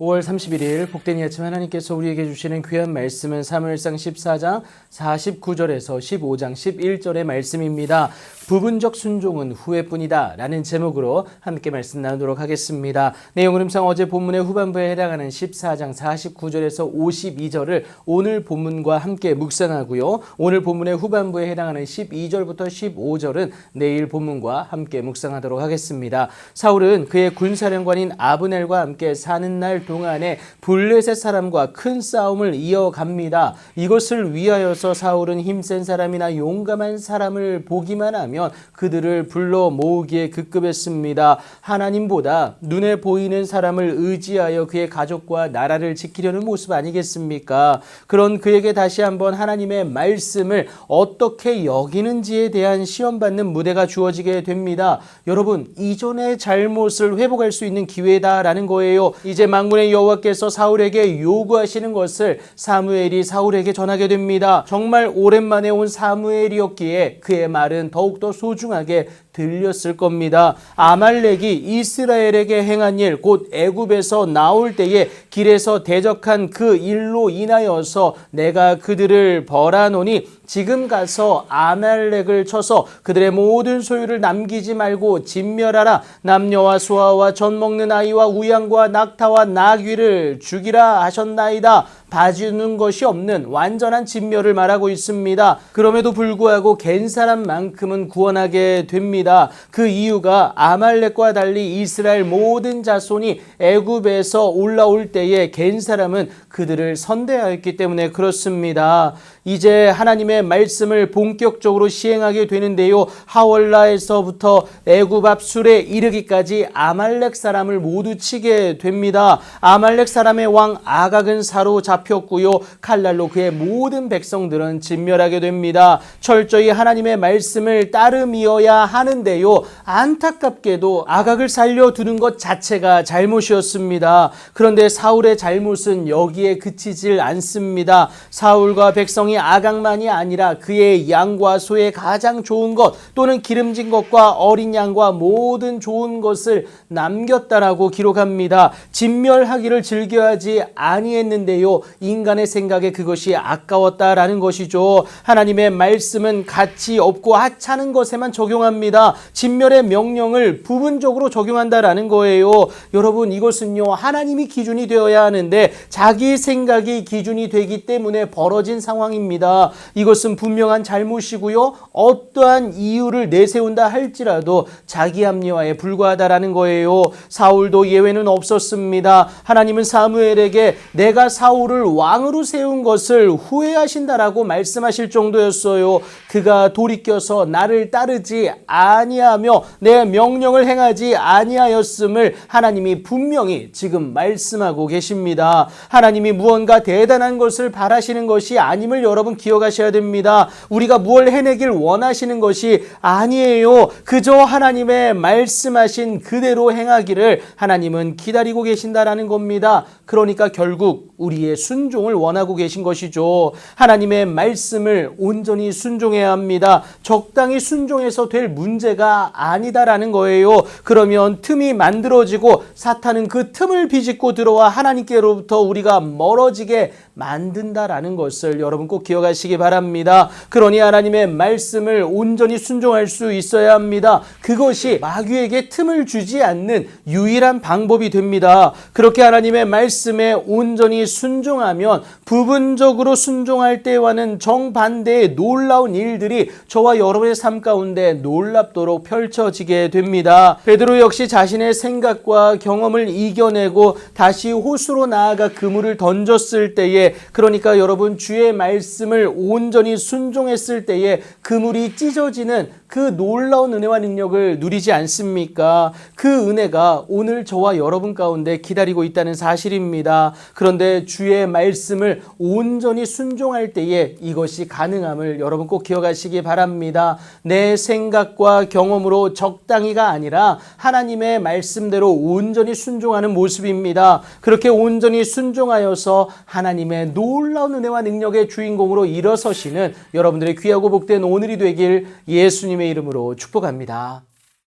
5월 31일 복된 이 아침 하나님께서 우리에게 주시는 귀한 말씀은 사무엘상 14장 49절에서 15장 11절의 말씀입니다. 부분적 순종은 후회뿐이다 라는 제목으로 함께 말씀 나누도록 하겠습니다. 내용 흐름상 어제 본문의 후반부에 해당하는 14장 49절에서 52절을 오늘 본문과 함께 묵상하고요. 오늘 본문의 후반부에 해당하는 12절부터 15절은 내일 본문과 함께 묵상하도록 하겠습니다. 사울은 그의 군사령관인 아브넬과 함께 사는 날 동안에 블레셋 사람과 큰 싸움을 이어갑니다. 이것을 위하여서 사울은 힘센 사람이나 용감한 사람을 보기만 하면 그들을 불러 모으기에 급급했습니다. 하나님보다 눈에 보이는 사람을 의지하여 그의 가족과 나라를 지키려는 모습 아니겠습니까? 그런 그에게 다시 한번 하나님의 말씀을 어떻게 여기는지에 대한 시험받는 무대가 주어지게 됩니다. 여러분, 이전의 잘못을 회복할 수 있는 기회다라는 거예요. 이제 망군의 여호와께서 사울에게 요구하시는 것을 사무엘이 사울에게 전하게 됩니다. 정말 오랜만에 온 사무엘이었기에 그의 말은 더욱더 소중하게 들렸을 겁니다. 아말렉이 이스라엘에게 행한 일, 곧 애굽에서 나올 때에 길에서 대적한 그 일로 인하여서 내가 그들을 벌하노니 지금 가서 아말렉을 쳐서 그들의 모든 소유를 남기지 말고 진멸하라. 남녀와 소아와 젖 먹는 아이와 우양과 낙타와 나귀를 죽이라 하셨나이다. 봐주는 것이 없는 완전한 진멸을 말하고 있습니다. 그럼에도 불구하고 갠 사람만큼은 구원하게 됩니다. 그 이유가 아말렉과 달리 이스라엘 모든 자손이 애굽에서 올라올 때에 갠 사람은 그들을 선대하였기 때문에 그렇습니다. 이제 하나님의 말씀을 본격적으로 시행하게 되는데요. 하월라에서부터 애굽 앞 술에 이르기까지 아말렉 사람을 모두 치게 됩니다. 아말렉 사람의 왕 아각은 사로잡혔고요. 칼날로 그의 모든 백성들은 진멸하게 됩니다. 철저히 하나님의 말씀을 따름이어야 하는 데요. 안타깝게도 아각을 살려두는 것 자체가 잘못이었습니다. 그런데 사울의 잘못은 여기에 그치질 않습니다. 사울과 백성이 아각만이 아니라 그의 양과 소의 가장 좋은 것 또는 기름진 것과 어린 양과 모든 좋은 것을 남겼다라고 기록합니다. 진멸하기를 즐겨하지 아니했는데요. 인간의 생각에 그것이 아까웠다라는 것이죠. 하나님의 말씀은 가치 없고 하찮은 것에만 적용합니다. 진멸의 명령을 부분적으로 적용한다라는 거예요. 여러분 이것은요 하나님이 기준이 되어야 하는데 자기 생각이 기준이 되기 때문에 벌어진 상황입니다. 이것은 분명한 잘못이고요. 어떠한 이유를 내세운다 할지라도 자기 합리화에 불과하다라는 거예요. 사울도 예외는 없었습니다. 하나님은 사무엘에게 내가 사울을 왕으로 세운 것을 후회하신다라고 말씀하실 정도였어요. 그가 돌이켜서 나를 따르지 아니하며 내 명령을 행하지 아니하였음을 하나님이 분명히 지금 말씀하고 계십니다. 하나님이 무언가 대단한 것을 바라시는 것이 아님을 여러분 기억하셔야 됩니다. 우리가 무엇 해내길 원하시는 것이 아니에요. 그저 하나님의 말씀하신 그대로 행하기를 하나님은 기다리고 계신다라는 겁니다. 그러니까 결국 우리의 순종을 원하고 계신 것이죠. 하나님의 말씀을 온전히 순종해야 합니다. 적당히 순종해서 될 문제 가 아니다라는 거예요. 그러면 틈이 만들어지고 사탄은 그 틈을 비집고 들어와 하나님께로부터 우리가 멀어지게 만든다라는 것을 여러분 꼭 기억하시기 바랍니다. 그러니 하나님의 말씀을 온전히 순종할 수 있어야 합니다. 그것이 마귀에게 틈을 주지 않는 유일한 방법이 됩니다. 그렇게 하나님의 말씀에 온전히 순종하면 부분적으로 순종할 때와는 정반대의 놀라운 일들이 저와 여러분의 삶 가운데 놀랍 도록 펼쳐지게 됩니다. 베드로 역시 자신의 생각과 경험을 이겨내고 다시 호수로 나아가 그물을 던졌을 때에 그러니까 여러분 주의 말씀을 온전히 순종했을 때에 그물이 찢어지는 그 놀라운 은혜와 능력을 누리지 않습니까? 그 은혜가 오늘 저와 여러분 가운데 기다리고 있다는 사실입니다. 그런데 주의 말씀을 온전히 순종할 때에 이것이 가능함을 여러분 꼭 기억하시기 바랍니다. 내 생각과 경험으로 적당히가 아니라 하나님의 말씀대로 온전히 순종하는 모습입니다. 그렇게 온전히 순종하여서 하나님의 놀라운 은혜와 능력의 주인공으로 일어서시는 여러분들의 귀하고 복된 오늘이 되길 예수님의 이름으로 축복합니다.